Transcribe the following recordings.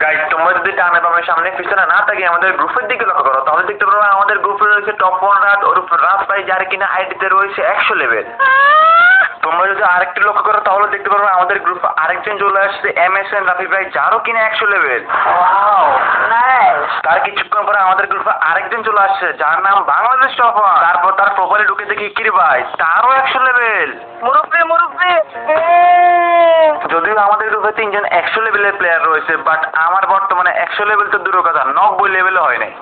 Guys তোমরা যদি ডানে বামে সামনে পিছনে না থাকি আমাদের গ্রুপের দিকে লক্ষ্য করো তাহলে দেখতে পারবে আমাদের গ্রুপে রয়েছে টপ রাত ওরূপ রাত ভাই যার কিনা আইডিতে রয়েছে একশো লেভেল তোমরা যদি আরেকটি লক্ষ্য করো তাহলে দেখতে পারবে আমাদের গ্রুপে আরেকজন চলে আসছে এম এস এন রাফি ভাই যারও কিনা একশো লেভেল তার কিছুক্ষণ পরে আমাদের গ্রুপে আরেকজন চলে আসছে যার নাম বাংলাদেশ টপার তারপর তার প্রোফাইলে ঢুকে দেখি কিরে ভাই তারও একশো লেভেল মুরব্বি মুরব্বি। যদিও আমাদের গ্রুপে তিনজন একশো লেভেলের প্লেয়ার রয়েছে বাট আমার বর্তমানে একশো লেভেল তো দূরের কথা নব্বই লেভেলও হয় নাই।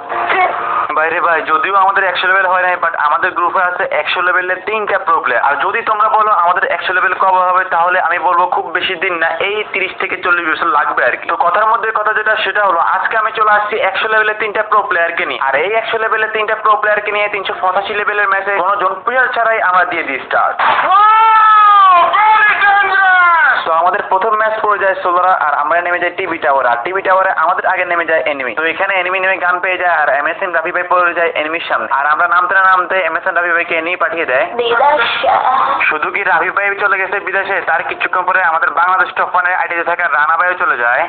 বাইরে ভাই যদিও আমাদের একশো লেভেল হয় নাই বাট আমাদের গ্রুপে আছে একশো লেভেলের তিনটা প্রো প্লেয়ার আর যদি তোমরা বলো আমাদের একশো লেভেল কবে হবে তাহলে আমি বলব খুব বেশি দিন না এই তিরিশ থেকে চল্লিশ বছর লাগবে আর কি। তো কথার মধ্যে কথা যেটা সেটা হলো আজকে আমি চলে আসছি একশো লেভেলের তিনটা প্রো প্লেয়ারকে নিয়ে। আর এই একশো লেভেলের তিনটা প্রো প্লেয়ারকে নিয়ে তিনশো পঁচাশি লেভেলের ম্যাচে কোনো জনপ্রিয়ার ছাড়াই আমরা দিয়ে দিই স্টার্ট তো আমাদের প্রথম ম্যাচ পড়ে যায় সোলোরা আর আমরা নেমে যাই টিভি টাওয়ার। আর টিভি টাওয়ারে আমাদের আগে নেমে যায় এনিমি তো এখানে এনিমি নেমে গান পেয়ে যায় আর এমএসএন রাফি ভাই পড়ে যায় এনিমির সামনে। আর আমরা নামতে না নামতে এমএসএন রাফি ভাইকে এনিমি পাঠিয়ে দেয়। শুধু কি রাফি ভাই চলে গেছে বিদেশে? তার কিছুক্ষণ পরে আমাদের বাংলাদেশ টপ ওয়ানের আইডিতে থাকা রানা ভাইও চলে যায়।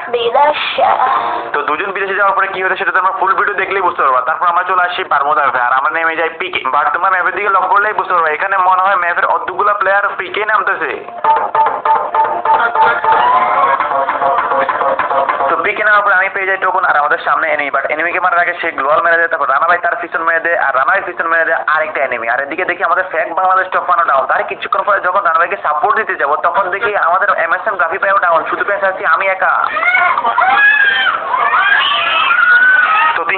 তো দুজন বিদেশে যাওয়ার পরে কি হচ্ছে সেটা তো আমরা ফুল ভিডিও দেখলেই বুঝতে পারব। তারপর আমরা চলে আসি বারমুদা ম্যাপে। আর আমরা নেমে যাই পিকে বাট তোমার ম্যাপের দিকে লক্ষ্য করলেই বুঝতে পারব। এখানে মনে হয় ম্যাপের অর্ধগুলো প্লেয়ার পিকে নামতেছে। তো বিকেনার উপরে পরে আমি পেয়ে যাই টোকন আর আমাদের সামনে এনিমি বাট এনিমিকে মারার আগে সে গ্লোয়াল মেরে দেয়, তারপর রানা ভাই তার পিছন মেরে দেয়, আর রানা পিছন মেরে দেয় আরেকটা এনিমি আর এদিকে দেখি আমাদের ফ্যাক বাংলাদেশ টপ ওয়ানও ডাউন তার কিছুক্ষণ পরে যখন রানা ভাইকে সাপোর্ট দিতে যাব, তখন দেখি আমাদের এমএসএম গ্রাফি ভাইও ডাউন শুধু পেয়ে আছি আমি একা।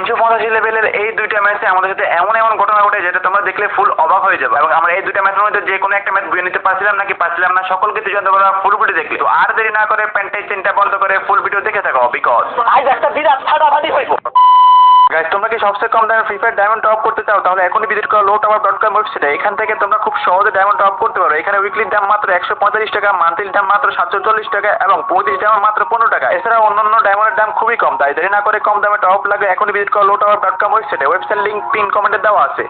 তিনশো পঁচাশি লেভেলের এই দুইটা ম্যাচে আমাদের সাথে এমন এমন ঘটনা ঘটে যেটা তোমরা দেখলে ফুল অবাক হয়ে যাবে। এবং আমরা এই দুইটা ম্যাচের মধ্যে যে কোনো একটা ম্যাচ বুঝে নিতে পারছিলাম নাকি পারছিলাম না সকল কিছু জানতে পারব ফুল ভিডিও দেখলে। তো আর দেরি না করে প্যান্টাই চিন্তা বন্ধ করে ফুল ভিডিও দেখে থাকো বিকজ আজ একটা বিরাট ফাটাফাটি হইব। গাইস তোমরা কি সবচেয়ে কম দামে ফ্রি ফায়ার ডায়মন্ড টপ করতে চাও? তাহলে এখনই ভিজিট করো লো টাওয়ার ডট কম ওয়েবসাইটে এখান থেকে তোমরা খুব সহজে ডায়মন্ড টপ করতে পারো। এখানে উইকলির দাম মাত্র একশো পঁয়তাল্লিশ টাকা মান্থলির দাম মাত্র সাতশো চল্লিশ টাকা এবং পঁয়ত্রিশ ডায়মন্ড মাত্র পনেরো টাকা। এছাড়া অন্যান্য ডায়মন্ডের দাম খুবই কম। তাই দেরি না করে কম দামে টপ লাগে এখনই ভিজিট টাওয়ার ডট কম ওয়েবসাইটে ওয়েবসাইট লিঙ্ক পিন কমেন্টে দেওয়া আছে।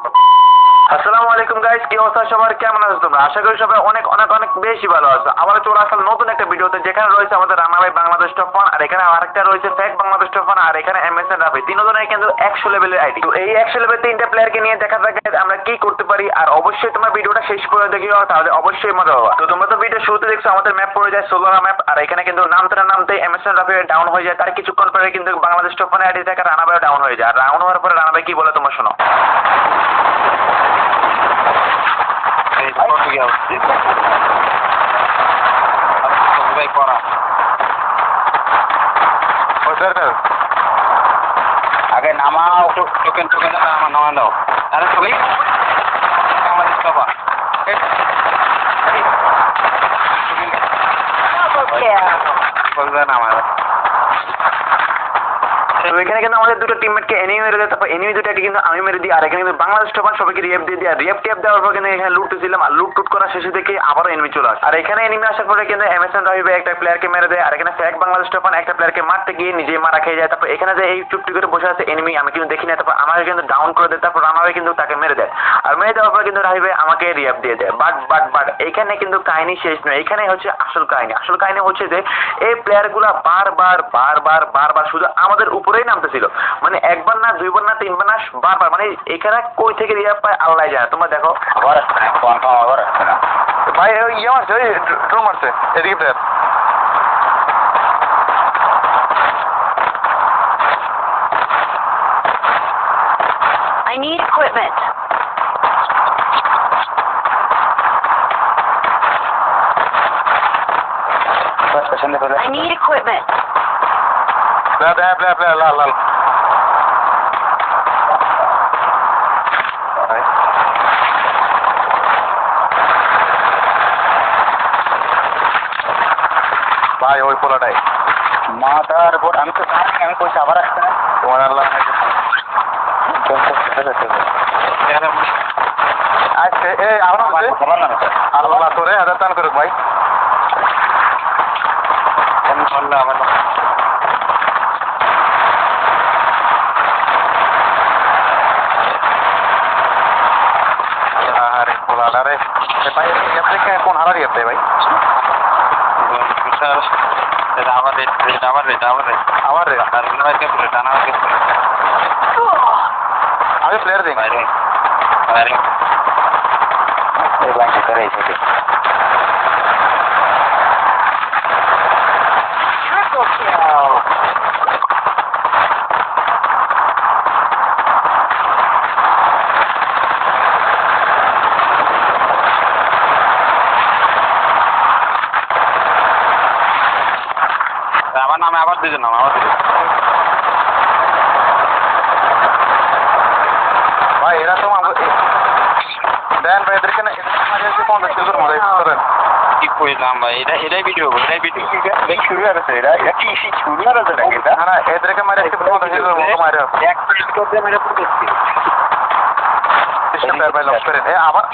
আসসালামু আলাইকুম গাইস কি অবস্থা সবার? কেমন আছো তোমরা? আশা করি সবাই অনেক অনেক অনেক বেশি ভালো আছো। আবার চলে আসলাম নতুন একটা ভিডিওতে, যেখানে রয়েছে আমাদের রানাভাই বাংলাদেশ টপ ওয়ান আর এখানে আরেকটা রয়েছে ফ্যাক বাংলাদেশ টপ আর এখানে এমএসএন রাফি তিনজনের কিন্তু একশো লেভেলের আইডি তো এই একশো লেভেল তিনটা প্লেয়ারকে নিয়ে দেখা যাক আমরা কি করতে পারি, আর অবশ্যই তোমরা ভিডিওটা শেষ করে দেখিও, তাহলে অবশ্যই মজা হবে। তো তোমরা তো ভিডিও শুরুতে দেখছ, আমাদের ম্যাপ পড়ে যায় সোলারা ম্যাপ আর এখানে কিন্তু নামতে নামতে এমএসএন রাফি ডাউন হয়ে যায়। তার কিছুক্ষণ পরে কিন্তু বাংলাদেশ টপ আইডি থেকে রানাভাই ডাউন হয়ে যায়। আর ডাউন হওয়ার পরে রানাভাই কি বলে তোমরা শোনো। আগে নামাও টোকেন টোকেন নামা নামা দাও আরে তুমি আমাদের সবা বলবে না আমার এখানে কিন্তু আমাদের দুটো টিমমেটকে এনিমি মেরে দেয়, তারপর এনিমি দুটাকে কিন্তু আমি মেরে দিই, আর এখানে কিন্তু বাংলাদেশ টপার সবাইকে রিয়েপ দিয়ে দিই রিয়েপ টেপ দেওয়ার পর কিন্তু এখানে লুট ছিলাম আর লুট টুট করা শেষে দেখে আবারও এনিমি চলে আসে। আর এখানে এনিমি আসার পরে কিন্তু এমএসএন রহিবে একটা প্লেয়ারকে মেরে দেয়, আর এখানে ফ্যাক বাংলাদেশ টপার একটা প্লেয়ারকে মারতে গিয়ে নিজে মারা খেয়ে যায়, তারপর এখানে যে এই চুপটি করে বসে আছে এনিমি আমি কিন্তু দেখি না, তারপর আমাকে কিন্তু ডাউন করে দেয়, তারপর রানারে কিন্তু তাকে মেরে দেয়। আর মেরে দেওয়ার পর কিন্তু রাহিবে আমাকে রিয়াপ দিয়ে দেয়। বাট বাট বাট এখানে কিন্তু কাহিনী শেষ নয়, এখানে হচ্ছে আসল কাহিনী। আসল কাহিনী হচ্ছে যে এই প্লেয়ারগুলা বারবার বারবার বারবার শুধু আমাদের উপরেই নামতেছিল। মানে একবার না দুইবার না তিনবার না বারবার। মানে এখানে কই থেকে রিয়াপ পায় আল্লাহ যায় তোমরা দেখো। আবার আসছে না? কনফার্ম আবার আসছে না? ভাই ইয়ে মারছে ওই ড্রোন মারছে এদিকে player I need equipment. I need equipment. Player player player player লাল লাল ভাই ভাই ওই পোলাটাই মাথার উপর আমি তো জানি আমি কইছি আবার আসছে না তোমার আল্লাহ আচ্ছা এই আমার আল্লাহ তোরে হাজার টান করুক ভাই। আমি বললে আবার আরে পোলাটা রে এ ভাই এখান থেকে কোন হারারি আপনি ভাই? এটা আবার রেট রেট আবার রেট আবার রেট আমার রে আর নয়কে পুরো টানা হয়েছে আমি প্লেয়ার দিই। বাইরে। বাইরে। এই বাইরে করে এসে Triple kill. আমার নামে আবার দুজন নাম আবার দুজন ভাই এরা তো দেন ভাই এদেরকে না এদেরকে মাঝে এসে পঞ্চাশ কিলো করে মারে করেন কি কইলাম ভাই এটা এটাই ভিডিও এটাই ভিডিও শুরু হয়েছে এরা এটা কি শুরু হয়েছে নাকি না না এদেরকে মারে এসে পঞ্চাশ কিলো মতো মারে এক প্লেট করতে মেরে পুরোছি চেষ্টা ভাই লস করেন এ আবার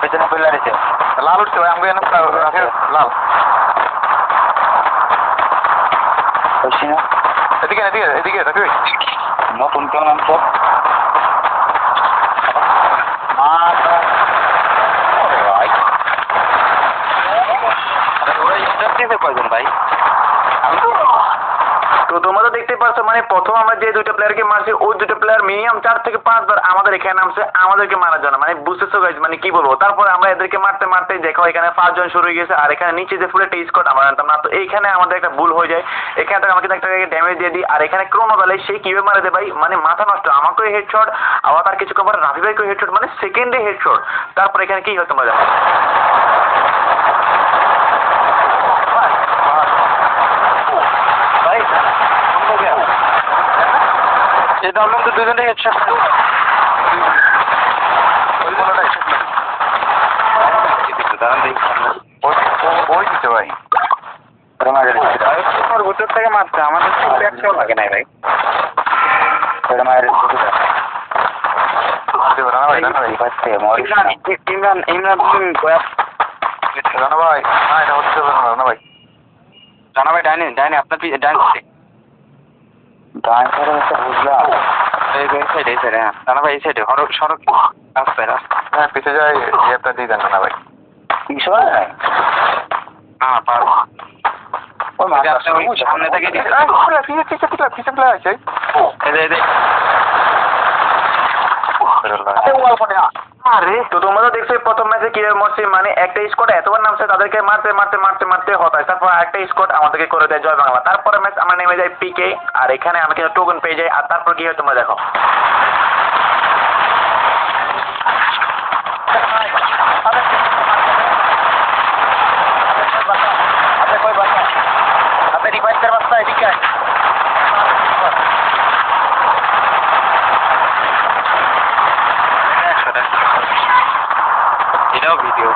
পেছনে পিলার আছে লাল উঠছে ভাই আমাকে লাল। বুঝছি না এদিকে এদিকে এদিকে রাখবি নতুন কেউ নাম তো কয়জন ভাই তো তোমরা তো দেখতে পাচ্ছ মানে প্রথম আমরা যে দুইটা প্লেয়ারকে মারছি, ওই দুটো প্লেয়ার মিনিমাম চার থেকে পাঁচবার আমাদের এখানে নামছে, আমাদেরকে মারার জন্য। মানে বুঝতেছো গাইজ মানে কি বলব? তারপরে আমরা এদেরকে মারতে মারতে দেখো, এখানে পাঁচজন শুরু হয়ে গেছে, আর এখানে নিচে যে ফুলে স্কট আমরা জানতাম না। তো এইখানে আমাদের একটা ভুল হয়ে যায়। এখানে আমাকে একটা ড্যামেজ দিয়ে দিই, আর এখানে ক্রোনো বেলায় সে কীভাবে মারা দেয় ভাই? মানে মাথা নষ্ট, আমাকেও হেডশট আবার তার কিছু পর রাফি ভাইকেও হেডশট মানে সেকেন্ডে হেডশট তারপর এখানে কি হয় তোমরা জানো ভাই এটা হলো তো দুজনে হেডশট ওই দিতে ভাই। তোমার ভিতর থেকে মারছে আমাদের একশো লাগে নাই ভাই। ইমরান ইমরান তুমি ভাই না এটা হচ্ছে না ভাই। জানা ভাই ডাইনি ডাইনি আপনার ডাইন। ডাইন সাইডে হচ্ছে বুঝলাম এই এই সাইডে এই সাইডে হ্যাঁ জানা ভাই এই সাইডে সড়ক সড়ক রাস্তায় রাস্তা হ্যাঁ পিছিয়ে যাই ইয়েটা দিয়ে দেন না ভাই কিছু হয় না পারব যে আপনি ওই সামনে থেকে পিছিয়ে পিছিয়ে পিছিয়ে আরে, তো তোমরা তো দেখছ প্রথম ম্যাচে কীভাবে মরছে মানে একটা স্কোয়াড এতবার নামছে, তাদেরকে মারতে মারতে মারতে মারতে হতায় তারপর একটা স্কোয়াড আমাদেরকে করে দেয় জয় বাংলা। তারপরে ম্যাচ আমরা নেমে যাই পিকে আর এখানে আমি কিন্তু টোকন পেয়ে যাই, আর তারপর কি হয় তোমরা দেখো একশো টাকা এটাও ভিডিও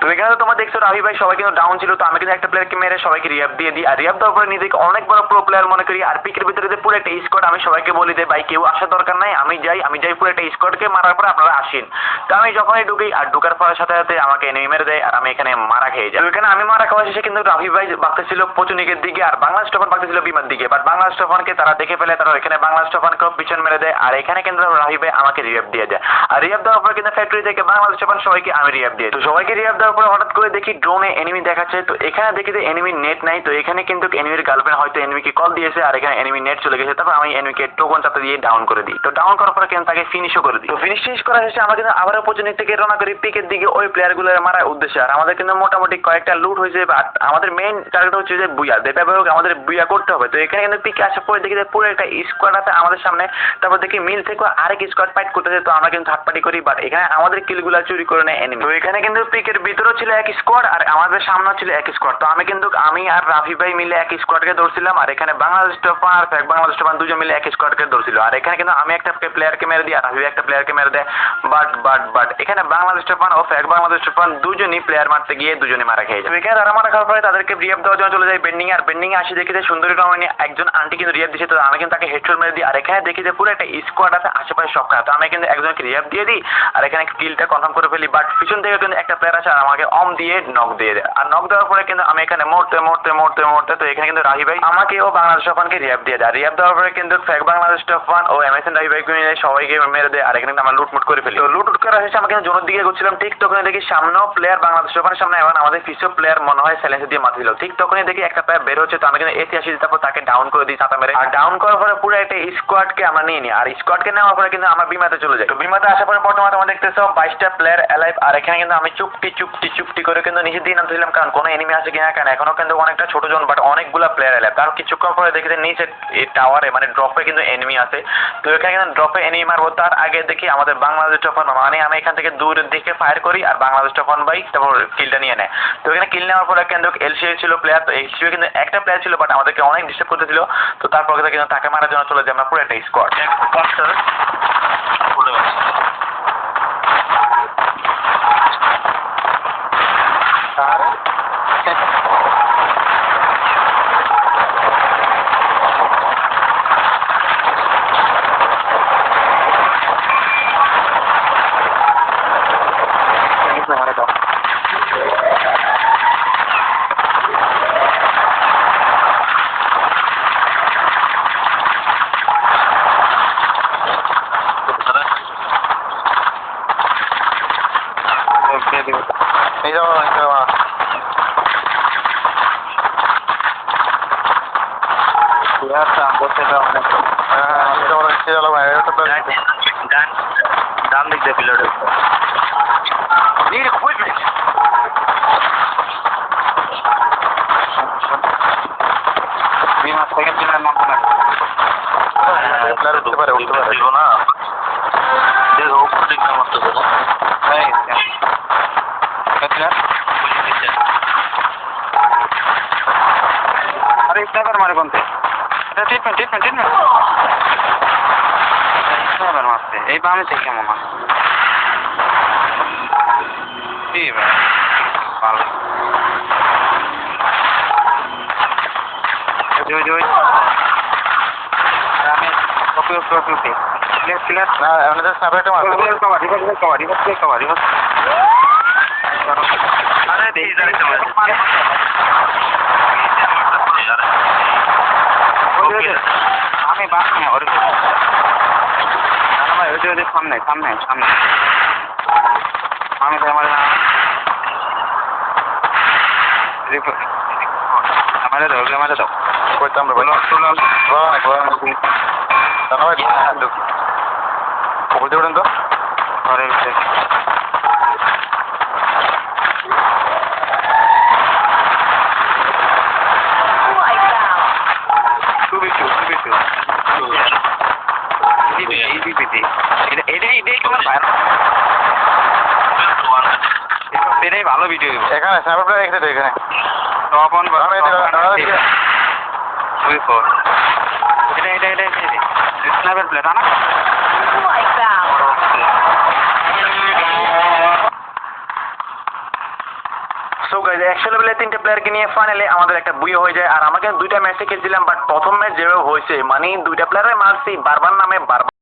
তো এখানে তো তোমরা দেখছ রাহি ভাই, সবাই কিন্তু ডাউন ছিল, তো আমি কিন্তু একটা প্লেয়ারকে মেরে সবাইকে রিয়াব দিয়ে দিই। আর রিয়াব দেওয়ার পরে নিজেকে অনেক বড় প্রো প্লেয়ার মনে করি। আর পিকের ভিতরে যে পুরো একটা স্কোয়াড আমি সবাইকে বলি যে, ভাই, কেউ আসার দরকার নাই, আমি যাই আমি যাই পুরো একটা স্কোয়াডকে মারার পরে আপনারা আসেন। তো আমি যখনই ঢুকি, আর ঢুকার পরের সাথে সাথে আমাকে এনিমি মেরে দেয়, আর আমি এখানে মারা খেয়ে যাই। এখানে আমি মারা খাওয়া শেষে কিন্তু রাফি ভাই বাগতেছিল পচুনিকের দিকে, আর বাংলা স্টোফান বাগতেছিল বিমার দিকে। বাট বাংলা স্টোফানকে তারা দেখে ফেলে, তারা এখানে বাংলা স্টোফানকেও পিছন মেরে দেয়, আর এখানে কিন্তু রাফি ভাই আমাকে রিয়াব দিয়ে দেয়। আর রিয়াব দেওয়ার পরে কিন্তু ফ্যাক্টরি থেকে বাংলা স্টোফান সবাইকে আমি রিয়াব দিয়ে। তো সবাইকে রিয়াব দেওয়ার পরে হঠাৎ করে দেখি ড্রোনে এনিমি দেখাচ্ছে। তো এখানে দেখি যে এনিমির নেট নাই, তো এখানে কিন্তু এনিমির গার্লফ্রেন্ড হয়তো এনিমিকে কল দিয়েছে আর এখানে এনিমি নেট চলে গেছে। তারপর আমি এনিমিকে টোকন চাপতে দিয়ে ডাউন করে দিই। তো ডাউন করার পরে কিন্তু তাকে ফিনিশও করে দিই। তো ফিনিশ শেষ করা শেষে আমরা কিন্তু আবারও পর্যন্ত থেকে রওনা করি পিকের দিকে ওই প্লেয়ারগুলো মারার উদ্দেশ্যে। আর আমাদের কিন্তু মোটামুটি কয়েকটা লুট হয়েছে বাট আমাদের মেইন টার্গেট হচ্ছে যে বুয়া যেভাবে হোক আমাদের বুয়া করতে হবে। তো এখানে কিন্তু পিকে আসার পরে দেখি যে পুরো একটা স্কোয়াড আছে আমাদের সামনে। তারপর দেখি মিল থেকে আরেক স্কোয়াড ফাইট করতেছে। তো আমরা কিন্তু পার্টি করি বাট এখানে আমাদের কিলগুলো চুরি করে নেয় এনিমি তো এখানে কিন্তু পিকের ভিতরেও ছিল এক স্কোয়াড আর আমাদের সামনে ছিল এক স্কোয়াড তো আমি কিন্তু, আমি আর রাফি ভাই মিলে এক স্কোয়াডকে ধরছিলাম আর এখানে বাংলাদেশ টোপান আর ফ্যাক বাংলাদেশ টোপান দুজন মিলে এক স্কোয়াডকে ধরছিল। আর এখানে কিন্তু আমি একটা প্লেয়ারকে মেরে দিই, আর রাফি ভাই একটা প্লেয়ারকে মেরে দেয়। বাট বাট বাট এখানে বাংলাদেশ টোপান ও ফ্যাক বাংলাদেশ টোপান দুজনই প্লেয়ার মারতে গিয়ে দুজনই মারা খেয়ে এখানে তারা মারা খাওয়ার পরে তাদেরকে রিয়াব দেওয়ার জন্য চলে যায় বেন্ডিং আর বেন্ডিং আসি দেখি যে সুন্দরী রমণী একজন আন্টি কিন্তু রিয়াব দিচ্ছে তো আমি কিন্তু তাকে হেডশট মেরে দিই। আর এখানে দেখি যে পুরো একটা স্কোয়াড আছে, আশেপাশে সব তো আমি কিন্তু একজনকে রিয়াব দিয়ে দিই, আর এখানে কিলটা কনফার্ম করে ফেলি। বাট পিছন থেকে কিন্তু একটা প্লেয়ার আছে আর আমাকে অম দিয়ে নক দিয়ে দেয়। আর নক দেওয়ার পরে কিন্তু আমি এখানে মরতে মরতে মরতে মরতে তো এখানে কিন্তু রাহি ভাই আমাকে ও বাংলাদেশ টফানকে রিয়াব দিয়ে দেয়। রিয়াব দেওয়ার পরে কিন্তু ফ্যাক বাংলাদেশ টফান ও এমএসএন রাহি ভাইকে মিলে সবাইকে মেরে দেয়। আর এখানে কিন্তু আমরা লুটমুট করে ফেলি। তো লুটুট করা শেষে আমরা কিন্তু জোনের দিকে ঘুরছিলাম ঠিক তখনই দেখি সামনেও প্লেয়ার বাংলাদেশ টফানের সামনে এবং আমাদের ফিসো প্লেয়ার মনে হয় স্যালেন্সে দিয়ে মাথা দিল। ঠিক তখনই দেখি একটা প্লেয়ার বের হচ্ছে, তো আমরা কিন্তু এসি আসি, তারপর তাকে ডাউন করে দিই চাতা মেরে। আর ডাউন করার পরে পুরো একটা স্কোয়াডকে আমরা নিয়ে নিই। আর স্কোয়াডকে নেওয়ার পরে কিন্তু আমরা বিমাতে চলে যাই। তো বিমাতে আসার পরে বর্তমানে তোমরা দেখতেছো, বাইশটা প্লেয়ার অ্যালাইভ আর এখানে কিন্তু আমি চুপটি চুপটি চুপটি করে কিন্তু নিচের দিকে নামতেছিলাম কারণ কোনো এনিমি আছে কিনা কারণ এখনও কিন্তু অনেকটা ছোট জন বাট অনেকগুলা প্লেয়ার অ্যালাইভ তার কিছুক্ষণ পরে দেখি যে নিচে এই টাওয়ারে মানে ড্রপে কিন্তু এনিমি আছে। তো এখানে কিন্তু ড্রপে এনিমি মারবো তার আগে দেখি আমাদের বাংলাদেশ টফান মানে আমি এখান থেকে দূরের দিকে ফায়ার করি আর বাংলাদেশ টফান ভাই তারপর কিলটা নিয়ে নেয়। তো এখানে কিল নেওয়ার পরে কিন্তু এলসিও ছিল প্লেয়ার তো এলসিও কিন্তু একটা প্লেয়ার ছিল বাট আমাদেরকে অনেক ডিস্টার্ব করতেছিল। তো তারপর কিন্তু তাকে মারার জন্য চলে যাই আমরা পুরো একটা স্কোয়াড এই যাব এই যাব ডান দিক দিয়ে পিলার সেকেন্ড পিলার নাম না প্লেয়ার উঠতে পারে উঠতে পারে না দেখো উপর দিক নাম আসতে পারে মারে কোনতে এটা ট্রিটমেন্ট ট্রিটমেন্ট ট্রিটমেন্ট মারছে এই বামে থেকে মনে হয়? ভালো। ওই আর আমি ওকে ওকে ওকে ওকে ক্লিয়ার ক্লিয়ার না আমাদের সাপোর্টে মারতে reverse cover reverse cover reverse cover reverse আরে দেখি আরেকটা মার আমি বাস না ওর ভাই ওই যে ওই যে সামনে সামনে সামনে। আমি তো আমার আমারে দাও আমারে দাও। করতাম রে বলো বলো দাদা ভাই বলতে পারেন তো ঘরের ভিতরে খুবই টু খুবই টু এটাই ভালো ভিডিও এখানে সাপোর্ট রেখেছে তো এখানে। তপন আমি এটা- এটা- দুই ফোর এটা এটা এটা এটা স্ন্যাপের প্লেট আনা গাইজ একশো লেভেলে তিনটে প্লেয়ারকে নিয়ে ফাইনালে আমাদের একটা বুয়ে হয়ে যায়। আর আমাকে দুইটা ম্যাচে খেলছিলাম বাট প্রথম ম্যাচ যেভাবে হয়েছে মানে দুইটা প্লেয়ারে মারছি, বারবার নামে, বারবার